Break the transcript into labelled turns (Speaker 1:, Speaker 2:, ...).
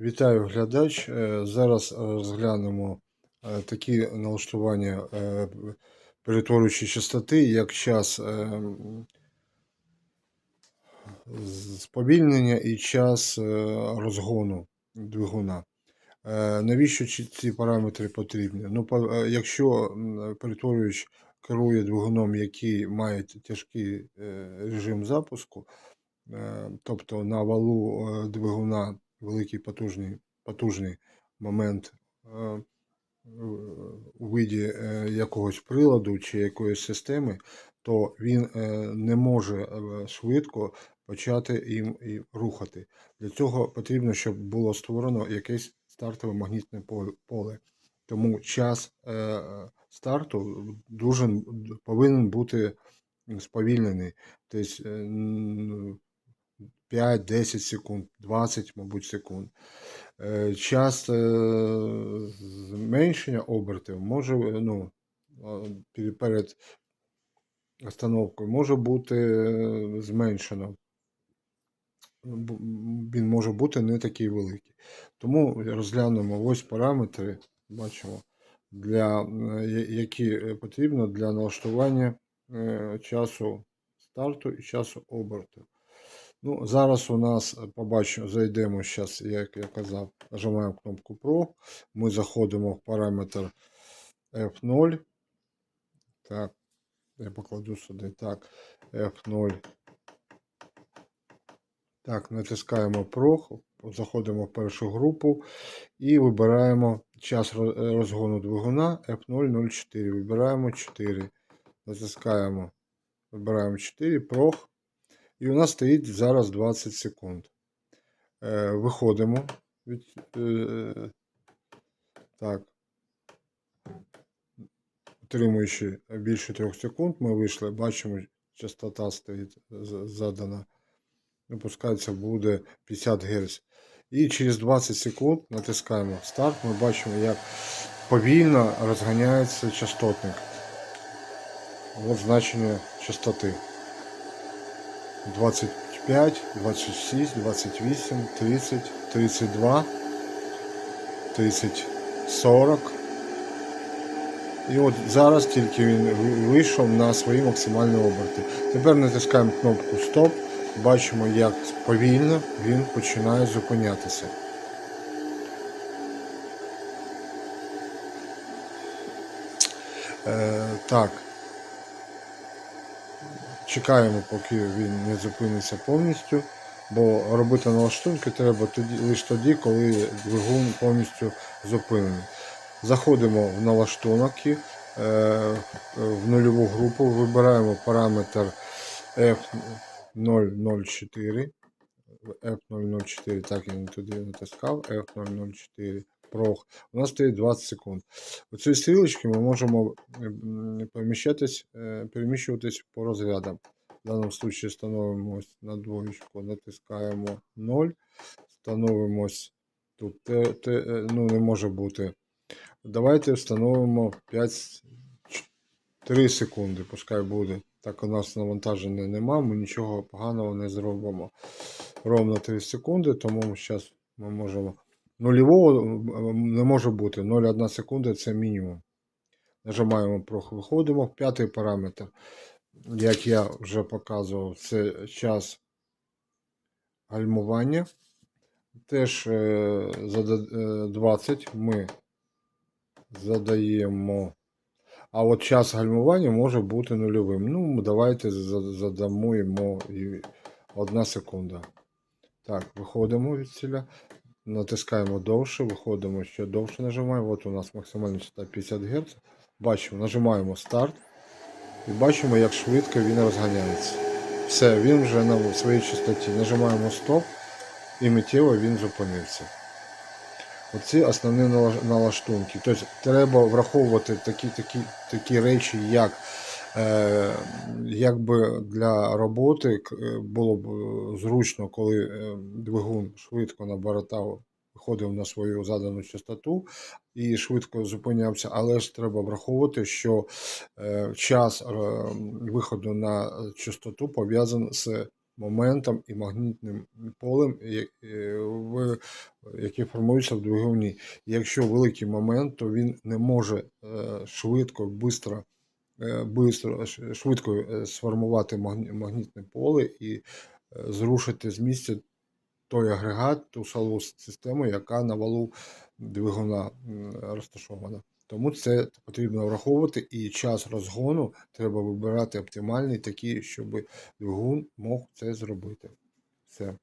Speaker 1: Вітаю глядач. Е, Зараз розглянемо е, такі налаштування е, перетворюючої частоти, як час е, сповільнення і час е, розгону двигуна. Е, Навіщо ці- параметри потрібні? Ну, е, якщо перетворювач керує двигуном, який має тяжкий е, режим запуску, Е, Тобто на валу е, двигуна великий потужний, потужний момент е, у виді е, якогось приладу чи якоїсь системи, то він е, не може швидко почати їм і рухати. Для цього потрібно, щоб було створено якесь стартове магнітне поле-. Тому час старту дуже повинен бути сповільнений. Тобто, е, н- 5, 10 секунд, 20, мабуть, секунд. Е, Час е, зменшення обертів може ну, е, перед остановкою може бути зменшено. Він може бути не такий великий. Тому розглянемо ось параметри, бачимо, для, які потрібно для налаштування часу старту і часу оберту. Ну, зараз у нас е, побачимо, зайдемо зараз, як я казав, нажимаємо кнопку Pro. Ми заходимо в параметр F0. Так, я покладу сюди. Так, F0. Так, натискаємо Pro, заходимо в першу групу і вибираємо час е, розгону двигуна F004. Вибираємо 4. Натискаємо, вибираємо 4, Pro. І у нас стоїть зараз 20 секунд. Е, виходимо від. Е, так. Отримуючи більше 3 секунд, ми вийшли, бачимо, частота стоїть задана. Випускається буде 50 Гц. І через 20 секунд натискаємо старт. Ми бачимо, як повільно розганяється частотник. От значення частоти. 25, 26, 28, 30, 32, 30, 40. І от зараз тільки він вийшов на свої максимальні оберти. Тепер натискаємо кнопку Стоп. Бачимо, як повільно він починає зупинятися. Е, так. Чекаємо, поки він не зупиниться повністю, бо робити налаштунки треба тоді, лише тоді, коли двигун повністю зупинений. Заходимо в налаштунки, е, в нульову групу, вибираємо параметр F004. F004, так я не туди натискав, F004 Pro. У нас стоїть 20 секунд. У цій стрілочці ми можемо переміщатись, е, переміщуватись по розрядам. В даному випадку становимось на двоєчку, натискаємо 0, становимось тут те, те, е, ну, не може бути. Давайте встановимо 5, 3 секунди, пускай буде. Так у нас навантаження нема, ми нічого поганого не зробимо. Ровно 3 секунди, тому зараз ми можемо. Нульового не може бути. 0,1 секунда це мінімум. Нажимаємо виходимо. П'ятий параметр, як я вже показував, це час гальмування. Теж е, е, 20 ми задаємо. А от час гальмування може бути нульовим. Ну, давайте за- задамо йому 1 секунда. Так, виходимо від ціля. Натискаємо довше, виходимо ще довше нажимаємо. От у нас максимальна частота 50 Гц. Бачимо, нажимаємо старт. І бачимо, як швидко він розганяється. Все, він вже на своїй частоті. Нажимаємо стоп і миттєво він зупинився. Оці основні налаштунки. Тобто треба враховувати такі, такі, такі речі, як якби для роботи е, було б е, зручно, коли е, двигун швидко наборотав, виходив на свою задану частоту і швидко зупинявся, але ж треба враховувати, що е, час е, виходу на частоту пов'язаний з моментом і магнітним полем, я- е, в- двигуні. Якщо великий момент, то він не може е, швидко, е, бистро, ш- швидко е, сформувати магні- магнітне поле і е, зрушити з місця той агрегат, ту салу систему, яка на валу двигуна розташована. Тому це потрібно враховувати, і час розгону треба вибирати оптимальний, такий, щоб двигун мог це зробити. Все.